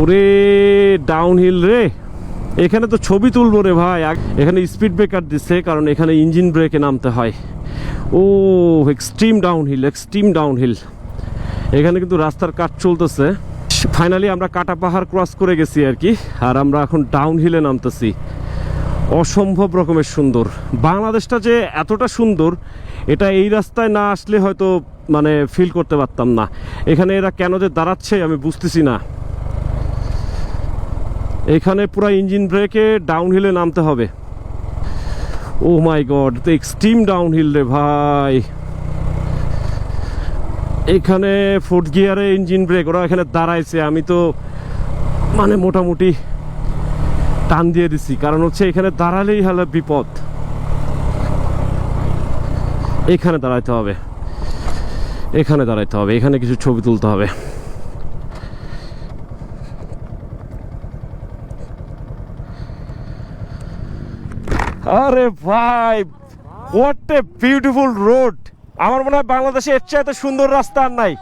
ওরে down hill রে। এখানে তো ছবি তুলবো রে ভাই। এখানে স্পিড ব্রেকার দিচ্ছে কারণ এখানে ইঞ্জিন ব্রেকে নামতে হয়। ও extreme down hill extreme down hill এখানে কিন্তু রাস্তার কাজ চলতেছে। ফাইনালি আমরা কাটা পাহাড় ক্রস করে গেছি আর কি, আর আমরা এখন ডাউন হিলে নামতেছি। অসম্ভব রকমের সুন্দর। বাংলাদেশটা যে এতটা সুন্দর, এটা এই রাস্তায় না আসলে হয়তো মানে ফিল করতে পারতাম না। এখানে এরা কেন যে দাঁড়াচ্ছে আমি বুঝতেছি না। এখানে পুরো ইঞ্জিন ব্রেকে ডাউন হিলে নামতে হবে। ও মাই গড, তো এক্সট্রিম ডাউন হিল রে ভাই। এখানে ফোর্থ গিয়ারে ইঞ্জিন ব্রেক ওরা এখানে দাঁড়াইছে। আমি তো মানে মোটামুটি টান দিয়ে দিছি, কারণ হচ্ছে এখানে দাঁড়ালেই হলো বিপদ। এখানে দাঁড়াইতে হবে। এখানে দাঁড়াইতে হবে, এখানে কিছু ছবি তুলতে হবে। আরে ভাই হোয়াট এ বিউটিফুল রোড আমার মনে হয় বাংলাদেশে এর চেয়ে এত সুন্দর রাস্তা আর নাই।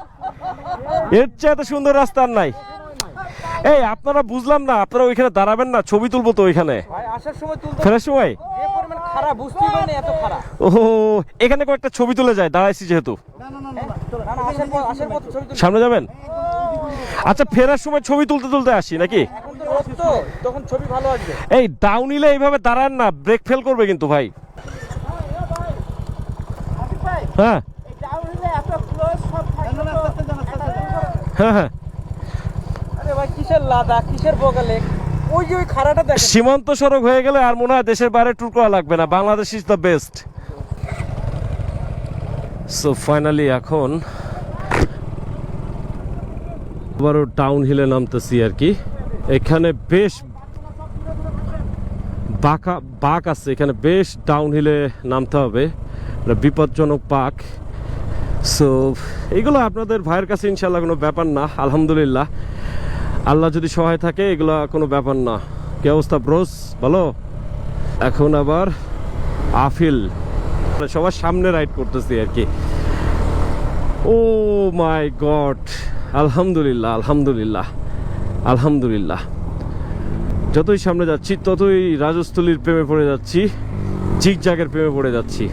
এর চেয়ে এত সুন্দর রাস্তা আর নাই। এই আপনারা বুঝলাম না আপনারা ওইখানে দাঁড়াবেন না ছবি তুলবো তো ওইখানে। ফেরার সময় ও এখানে কয়েকটা ছবি তুলে যায় দাঁড়াইছি যেহেতু। সামনে যাবেন? আচ্ছা ফেরার সময় ছবি তুলতে তুলতে আসি নাকি? তো তখন ছবি ভালো আসবে। এই ডাউন হিলে এইভাবে দাঁড়ান না ব্রেক ফেল করবে কিন্তু ভাই। হ্যাঁ। হ্যাঁ হ্যাঁ। ভাই কিসের লাদা কিসের বগলে ওই যে ওই খাড়াটা দেখেন। সীমান্ত সড়ক হয়ে গেলে আর মনে হয় দেশের বাইরে ট্যুর করা লাগবে না Bangladesh is the best so finally এখন আবারও টাউন হিলে নামতেছি আর কি। এখানে বেশ বাঁকা, বাঁক আছে। এখানে বেশ ডাউন হিলে নামতে হবে। বিপজ্জনক পাক সো এগুলো আপনাদের ভাইয়ের কাছে ইনশাল্লাহ কোনো ব্যাপার না, আলহামদুলিল্লাহ। আল্লাহ যদি সহায় থাকে, এগুলো কোনো ব্যাপার না। কি অবস্থা ব্রোস বলো এখন আবার আফিল সবার সামনে রাইড করতেছি আর কি। ও মাই গড আলহামদুলিল্লাহ আলহামদুলিল্লাহ আলহামদুলিল্লাহ। যতই সামনে যাচ্ছি, ততই রাজস্থলীর প্রেমে পড়ে যাচ্ছি, জিগজাগের প্রেমে পড়ে যাচ্ছি।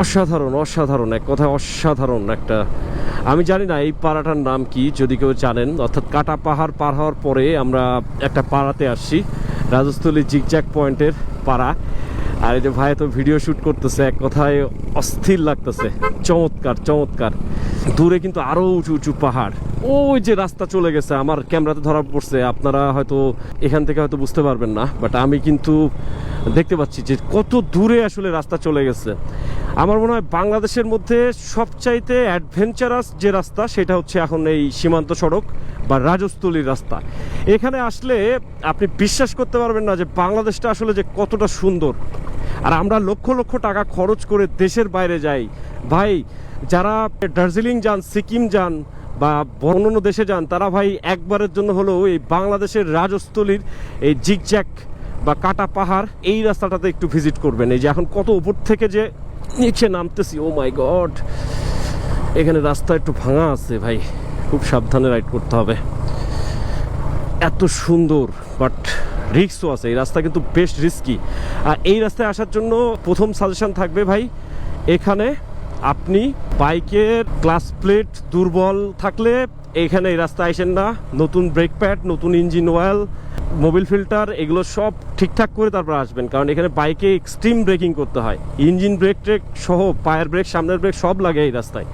অসাধারণ অসাধারণ, এক কথায় অসাধারণ একটা। আমি জানি না এই পাড়াটার নাম কি, যদি কেউ জানেন, অর্থাৎ কাটা পাহাড় পার হওয়ার পরে আমরা একটা পাড়াতে আসছি, রাজস্থলী জিগজ্যাক পয়েন্টের পাড়া। আর এই যে ভাই তো ভিডিও শ্যুট করতেছে, এক কথায় অস্থির লাগতেছে। চমৎকার চমৎকার। দূরে কিন্তু আরও উঁচু উঁচু পাহাড়। ওই যে রাস্তা চলে গেছে, আমার ক্যামেরাতে ধরা পড়ছে। আপনারা হয়তো এখান থেকে হয়তো বুঝতে পারবেন না বাট আমি কিন্তু দেখতে পাচ্ছি যে কত দূরে আসলে রাস্তা চলে গেছে। আমার মনে হয় বাংলাদেশের মধ্যে সবচাইতে অ্যাডভেঞ্চারাস যে রাস্তা, সেটা হচ্ছে এখন এই সীমান্ত সড়ক বা রাজস্থলীর রাস্তা। এখানে আসলে আপনি বিশ্বাস করতে পারবেন না যে বাংলাদেশটা আসলে যে কতটা সুন্দর। আর আমরা লক্ষ লক্ষ টাকা খরচ করে দেশের বাইরে যাই ভাই, যারা দার্জিলিং যান, সিকিম যান বা অন্যান্য দেশে যান, তারা ভাই একবারের জন্য হলেও এই বাংলাদেশের রাজস্থলীর এই জিগজ্যাক বা কাটা পাহাড় এই রাস্তাটাতে একটু ভিজিট করবেন। এই যে এখন কত উপর থেকে যে নিচে নামতেছি ও মাই গড এখানে রাস্তা একটু ভাঙা আছে ভাই, খুব সাবধানে রাইড করতে হবে। এত সুন্দর বাট রিস্কও আছে। এই রাস্তা কিন্তু বেশ রিস্কি আর এই রাস্তায় আসার জন্য প্রথম সাজেশন থাকবে ভাই, এখানে আপনি বাইকের ক্লাস প্লেট দুর্বল থাকলে এখানে এই রাস্তায় আসেন না। নতুন ব্রেক প্যাড নতুন ইঞ্জিন অয়েল মোবিল ফিল্টার এগুলো সব ঠিকঠাক করে তারপর আসবেন। কারণ এখানে বাইকে এক্সট্রিম ব্রেকিং করতে হয়। ইঞ্জিন ব্রেক ট্রেক সহ পায়ের ব্রেক সামনের ব্রেক সব লাগে এই রাস্তায়।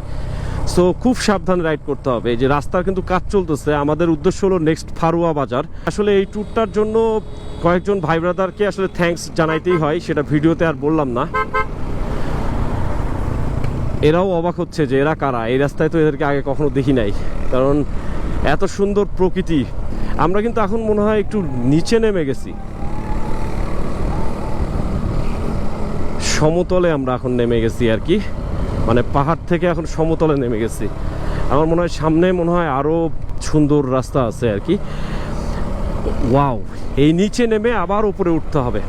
সো খুব সাবধানে রাইড করতে হবে। যে রাস্তার কিন্তু কাজ চলতেছে। আমাদের উদ্দেশ্য হলো নেক্সট ফারুয়া বাজার। আসলে এই ট্যুরটার জন্য কয়েকজন ভাই ব্রাদারকে আসলে থ্যাঙ্কস জানাইতেই হয়। সেটা ভিডিওতে আর বললাম না। এরাও অবাক হচ্ছে যে এরা কারা? এই রাস্তায় তো এদেরকে আগে কখনো দেখি নাই। কারণ এত সুন্দর প্রকৃতি, আমরা কিন্তু এখন মনে হয় একটু নিচে নেমে গেছি। সমতলে আমরা এখন নেমে গেছি আর কি। মানে পাহাড় থেকে এখন সমতলে নেমে গেছি। আমার মনে হয় সামনে মনে হয় আরও সুন্দর রাস্তা আছে আর কি। ওয়াও, এই নিচে নেমে আবার উপরে উঠতে হবে।